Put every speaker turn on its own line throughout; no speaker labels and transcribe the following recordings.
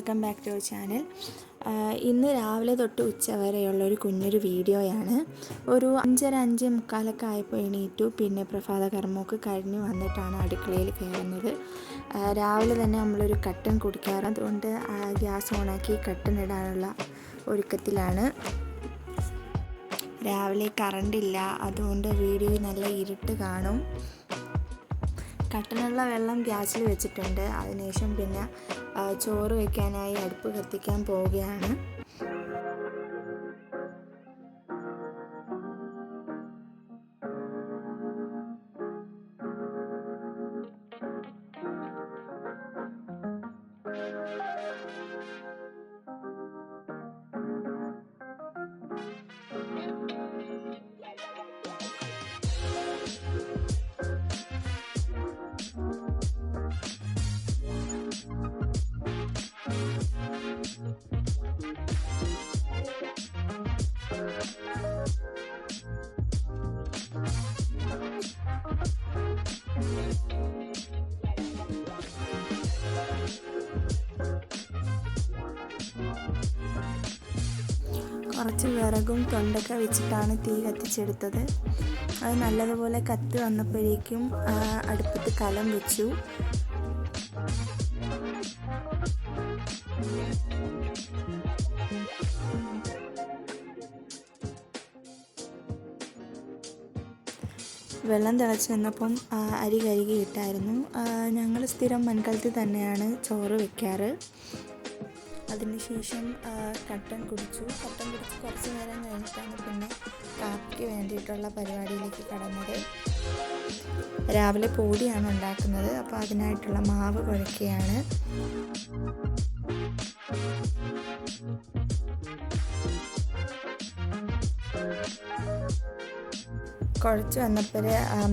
Welcome back to our channel. ഇന്ന് രാവിലെ തൊട്ട് ഉച്ച വരെയുള്ള ഒരു കുഞ്ഞൊരു വീഡിയോയാണ്. ഒരു അഞ്ചര അഞ്ച് മുക്കാലൊക്കെ ആയപ്പോൾ എണീറ്റു. പിന്നെ പ്രഭാത കർമ്മമൊക്കെ കഴിഞ്ഞ് വന്നിട്ടാണ് അടുക്കളയിൽ കയറുന്നത്. രാവിലെ തന്നെ നമ്മളൊരു കട്ടൻ കുടിക്കാറ്. അതുകൊണ്ട് ഗ്യാസ് ഓണാക്കി കട്ടൻ ഇടാനുള്ള ഒരുക്കത്തിലാണ്. രാവിലെ കറണ്ടില്ല അതുകൊണ്ട് വീഡിയോ നല്ല ഇരുട്ട് കാണും. കട്ടനുള്ള വെള്ളം ഗ്യാസിൽ വെച്ചിട്ടുണ്ട്. അതിനുശേഷം പിന്നെ ചോറ് വയ്ക്കാനായി അടുപ്പ് കത്തിക്കാൻ പോവുകയാണ്. കുറച്ച് വിറകും തൊണ്ടൊക്കെ വെച്ചിട്ടാണ് തീ കത്തിച്ചെടുത്തത്. അത് നല്ലതുപോലെ കത്തി വന്നപ്പോഴേക്കും അടുപ്പത്ത് കലം വെച്ചു. വെള്ളം തിളച്ച് വന്നപ്പം അരി കഴുകിയിട്ടായിരുന്നു. ഞങ്ങൾ സ്ഥിരം മൺകലത്തിൽ തന്നെയാണ് ചോറ് വെക്കാറ്. അതിനുശേഷം ശേഷം കട്ടൻ കുടിച്ചു. കട്ടൻ കുടിച്ച് കുറച്ച് നേരം കഴിഞ്ഞിട്ടാണ് പിന്നെ കാപ്പിക്ക് വേണ്ടിയിട്ടുള്ള പരിപാടിയിലേക്ക് കടന്നത്. രാവിലെ പൊടിയാണ് ഉണ്ടാക്കുന്നത് അപ്പോൾ അതിനായിട്ടുള്ള മാവ് കുഴക്കുകയാണ്. കുഴച്ച് വന്നപ്പോൾ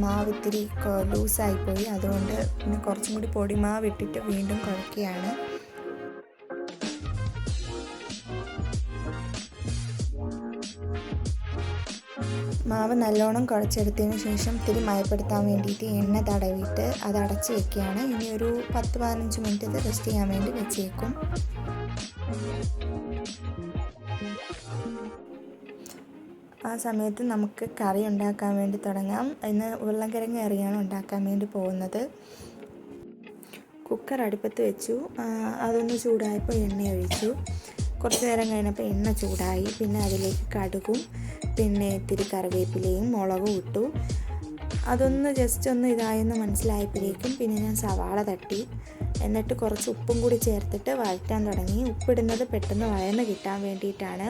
മാവ് ഇത്തിരി ലൂസായിപ്പോയി. അതുകൊണ്ട് പിന്നെ കുറച്ചും കൂടി പൊടിമാവ് ഇട്ടിട്ട് വീണ്ടും കുഴക്കുകയാണ്. മാവ് നല്ലോണം കുഴച്ചെടുത്തതിന് ശേഷം ഇത്തിരി മയപ്പെടുത്താൻ വേണ്ടിയിട്ട് എണ്ണ തടവിയിട്ട് അത് അടച്ച് വെക്കുകയാണ്. ഇനി ഒരു പത്ത് പതിനഞ്ച് മിനിറ്റ് ഇത് റെസ്റ്റ് ചെയ്യാൻ വേണ്ടി വെച്ചേക്കും. ആ സമയത്ത് നമുക്ക് കറി ഉണ്ടാക്കാൻ വേണ്ടി തുടങ്ങാം. ഇന്ന് ഉരുളൻകിഴങ്ങ് കറിയാണ് ഉണ്ടാക്കാൻ വേണ്ടി പോകുന്നത്. കുക്കർ അടുപ്പത്ത് വെച്ചു. അതൊന്ന് ചൂടായപ്പോൾ എണ്ണ ഒഴിച്ചു. കുറച്ച് നേരം കഴിഞ്ഞപ്പോൾ എണ്ണ ചൂടായി. പിന്നെ അതിലേക്ക് കടുകും പിന്നെ ഇത്തിരി കറിവേപ്പിലയും മുളകും ഇട്ടു. അതൊന്ന് ജസ്റ്റ് ഒന്ന് ഇതായെന്ന് മനസ്സിലായപ്പോഴേക്കും പിന്നെ ഞാൻ സവാള തട്ടി. എന്നിട്ട് കുറച്ച് ഉപ്പും കൂടി ചേർത്തിട്ട് വഴറ്റാൻ തുടങ്ങി. ഉപ്പിടുന്നത് പെട്ടെന്ന് വഴന്ന് കിട്ടാൻ വേണ്ടിയിട്ടാണ്.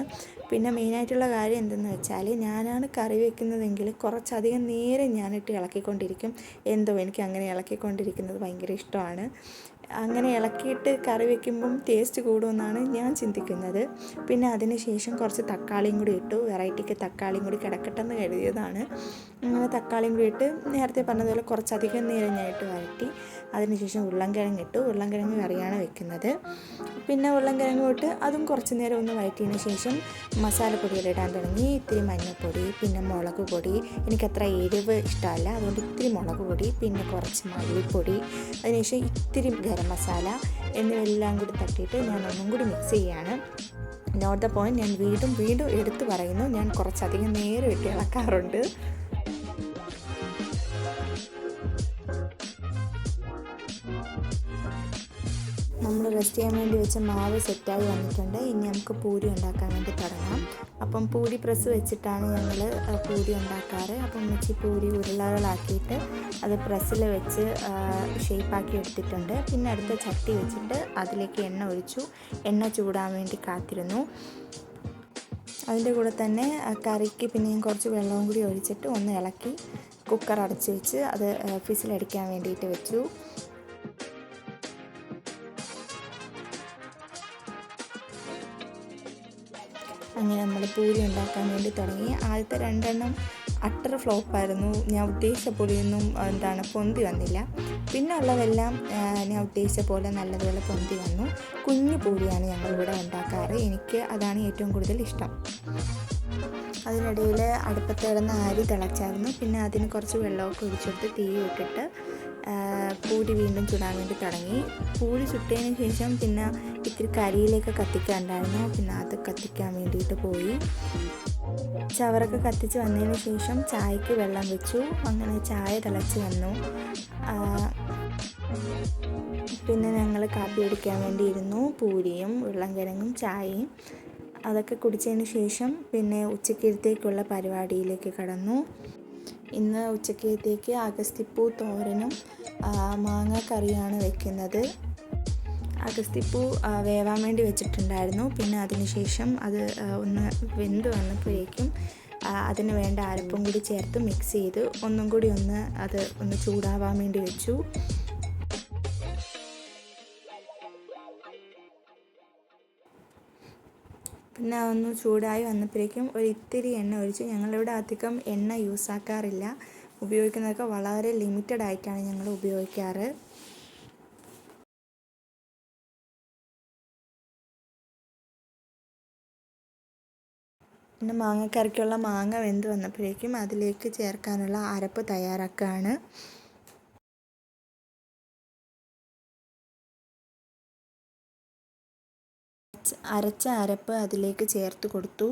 പിന്നെ മെയിനായിട്ടുള്ള കാര്യം എന്തെന്ന് വെച്ചാൽ ഞാനാണ് കറി വെക്കുന്നതെങ്കിൽ കുറച്ചധികം നേരം ഞാനിട്ട് ഇളക്കിക്കൊണ്ടിരിക്കും. എന്തോ എനിക്ക് അങ്ങനെ ഇളക്കിക്കൊണ്ടിരിക്കുന്നത് ഭയങ്കര ഇഷ്ടമാണ്. അങ്ങനെ ഇളക്കിയിട്ട് കറി വെക്കുമ്പം ടേസ്റ്റ് കൂടുമെന്നാണ് ഞാൻ ചിന്തിക്കുന്നത്. പിന്നെ അതിന് ശേഷം കുറച്ച് തക്കാളിയും കൂടി ഇട്ടു. വെറൈറ്റിക്ക് തക്കാളിയും കൂടി കിടക്കട്ടെ എന്ന് കരുതിയതാണ്. അങ്ങനെ തക്കാളിയും കൂടി ഇട്ട് നേരത്തെ പറഞ്ഞതുപോലെ കുറച്ചധികം നേരം ഞാൻ ഇട്ട് വഴറ്റി അതിനുശേഷം ഉരുളൻകിഴങ്ങ് ഇട്ടു. ഉരുളൻകിഴങ്ങ് കറിയാണ് വെക്കുന്നത്. പിന്നെ ഉരുളൻകിഴങ്ങ് ഇട്ട് അതും കുറച്ച് നേരം ഒന്ന് വഴറ്റിയതിന് ശേഷം മസാലപ്പൊടികൾ ഇടാൻ തുടങ്ങി. ഇത്തിരി മഞ്ഞൾപ്പൊടി പിന്നെ മുളക് പൊടി. എനിക്കത്ര എരിവ് ഇഷ്ടമല്ല. അതുകൊണ്ട് ഇത്തിരി മുളക് പൊടി പിന്നെ കുറച്ച് മല്ലിപ്പൊടി. അതിനുശേഷം ഇത്തിരി ഗരം മസാല എന്നിവയെല്ലാം കൂടി തട്ടിയിട്ട് ഞാൻ ഒന്നും കൂടി മിക്സ് ചെയ്യുകയാണ് നോട്ട് ദ പോയിന്റ് ഞാൻ വീണ്ടും വീണ്ടും എടുത്തു പറയുന്നു. ഞാൻ കുറച്ചധികം നേരം ഇട്ട് ഇളക്കാറുണ്ട്. നമ്മൾ റെസ്റ്റ് ചെയ്യാൻ വേണ്ടി വെച്ച മാവ് സെറ്റായി വന്നിട്ടുണ്ട്. ഇനി നമുക്ക് പൂരി ഉണ്ടാക്കാൻ വേണ്ടി തുടങ്ങാം. അപ്പം പൂരി പ്രസ് വെച്ചിട്ടാണ് ഞങ്ങൾ പൂരി ഉണ്ടാക്കാറ്. അപ്പം വെച്ച് പൂരി ഉരുളകളാക്കിയിട്ട് അത് പ്രസ്സിൽ വെച്ച് ഷേപ്പാക്കി എടുത്തിട്ടുണ്ട്. പിന്നെ അടുത്ത ചട്ടി വെച്ചിട്ട് അതിലേക്ക് എണ്ണ ഒഴിച്ചു. എണ്ണ ചൂടാൻ വേണ്ടി കാത്തിരുന്നു. അതിന്റെ കൂടെ തന്നെ കറിക്ക് പിന്നെ കുറച്ച് വെള്ളവും കൂടി ഒഴിച്ചിട്ട് ഒന്ന് ഇളക്കി കുക്കർ അടച്ച് വെച്ച് അത് ഫിസിലടിക്കാൻ വേണ്ടിയിട്ട് വെച്ചു. അങ്ങനെ നമ്മൾ പൂരി ഉണ്ടാക്കാൻ വേണ്ടി തുടങ്ങി. ആദ്യത്തെ രണ്ടെണ്ണം അട്ടർ ഫ്ലോപ്പായിരുന്നു ഞാൻ ഉദ്ദേശിച്ച പൊടിയൊന്നും എന്താണ് പൊന്തി വന്നില്ല. പിന്നെ ഉള്ളതെല്ലാം ആ, ഞാൻ ഉദ്ദേശിച്ച പോലെ നല്ലതുപോലെ പൊന്തി വന്നു. കുഞ്ഞു പൂരിയാണ് ഞങ്ങളിവിടെ ഉണ്ടാക്കാറ്. എനിക്ക് അതാണ് ഏറ്റവും കൂടുതൽ ഇഷ്ടം. അതിനിടയിൽ അടുപ്പത്ത് കിടന്ന അരി തിളച്ചായിരുന്നു. പിന്നെ അതിന് കുറച്ച് വെള്ളമൊക്കെ ഒഴിച്ചെടുത്ത് തീ ഇട്ടിട്ട് പൂരി വീണ്ടും ചുടാൻ വേണ്ടി തുടങ്ങി. പൂരി ചുട്ടതിന് ശേഷം പിന്നെ ഇത്തിരി കരിയിലേക്ക് കത്തിക്കാനുണ്ടായിരുന്നു. പിന്നെ അത് കത്തിക്കാൻ വേണ്ടിയിട്ട് പോയി. ചവറൊക്കെ കത്തിച്ച് വന്നതിന് ശേഷം ചായക്ക് വെള്ളം വെച്ചു. അങ്ങനെ ചായ തിളച്ച് വന്നു. പിന്നെ ഞങ്ങൾ കാപ്പി കുടിക്കാൻ വേണ്ടി ഇരുന്നു. പൂരിയും കിഴങ്ങും ചായയും അതൊക്കെ കുടിച്ചതിന് ശേഷം പിന്നെ ഉച്ചക്കിരുത്തേക്കുള്ള പരിപാടിയിലേക്ക് കടന്നു. ഇന്ന് ഉച്ചക്കത്തേക്ക് അഗസ്തിപ്പൂ തോരനും മാങ്ങ കറിയാണ് വെക്കുന്നത്. അഗസ്തിപ്പൂ വേവാൻ വേണ്ടി വെച്ചിട്ടുണ്ടായിരുന്നു. പിന്നെ അതിനുശേഷം അത് ഒന്ന് വെന്ത് വന്നപ്പോഴേക്കും അതിന് വേണ്ട അരപ്പും കൂടി ചേർത്ത് മിക്സ് ചെയ്ത് ഒന്നും കൂടി ഒന്ന് അത് ഒന്ന് ചൂടാവാൻ വേണ്ടി വെച്ചു. പിന്നെ ഒന്ന് ചൂടായി വന്നപ്പോഴേക്കും ഒരു ഇത്തിരി എണ്ണ ഒഴിച്ച് ഞങ്ങളിവിടെ അധികം എണ്ണ യൂസ് ആക്കാറില്ല. ഉപയോഗിക്കുന്നതൊക്കെ വളരെ ലിമിറ്റഡ് ആയിട്ടാണ് ഞങ്ങൾ ഉപയോഗിക്കാറ്. പിന്നെ മാങ്ങക്കറിക്കുള്ള മാങ്ങ വെന്ത് വന്നപ്പോഴേക്കും അതിലേക്ക് ചേർക്കാനുള്ള അരപ്പ് തയ്യാറാക്കുകയാണ് അരച്ച അരപ്പ് അതിലേക്ക് ചേർത്ത് കൊടുത്തു.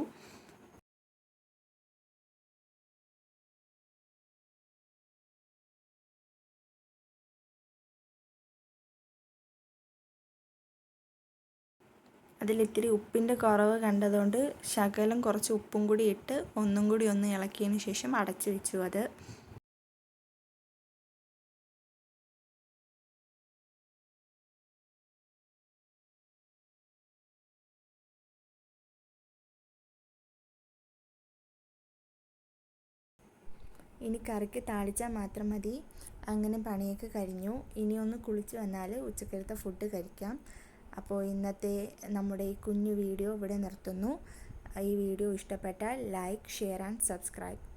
അതിലിത്തിരി ഉപ്പിന്റെ കുറവ് കണ്ടതുകൊണ്ട് ശകലം കുറച്ച് ഉപ്പും കൂടി ഇട്ട് ഒന്നും കൂടി ഒന്ന് ഇളക്കിയതിന് ശേഷം അടച്ചു വെച്ചു അത്. ഇനി കറിക്ക് താളിച്ചാൽ മാത്രം മതി. അങ്ങനെ പണിയൊക്കെ കഴിഞ്ഞു. ഇനി ഒന്ന് കുളിച്ച് വന്നാൽ ഉച്ചക്കലത്തെ ഫുഡ് കഴിക്കാം. അപ്പോൾ ഇന്നത്തെ നമ്മുടെ ഈ കുഞ്ഞു വീഡിയോ ഇവിടെ നിർത്തുന്നു. ഈ വീഡിയോ ഇഷ്ടപ്പെട്ടാൽ ലൈക്ക് ഷെയർ ആൻഡ് സബ്സ്ക്രൈബ്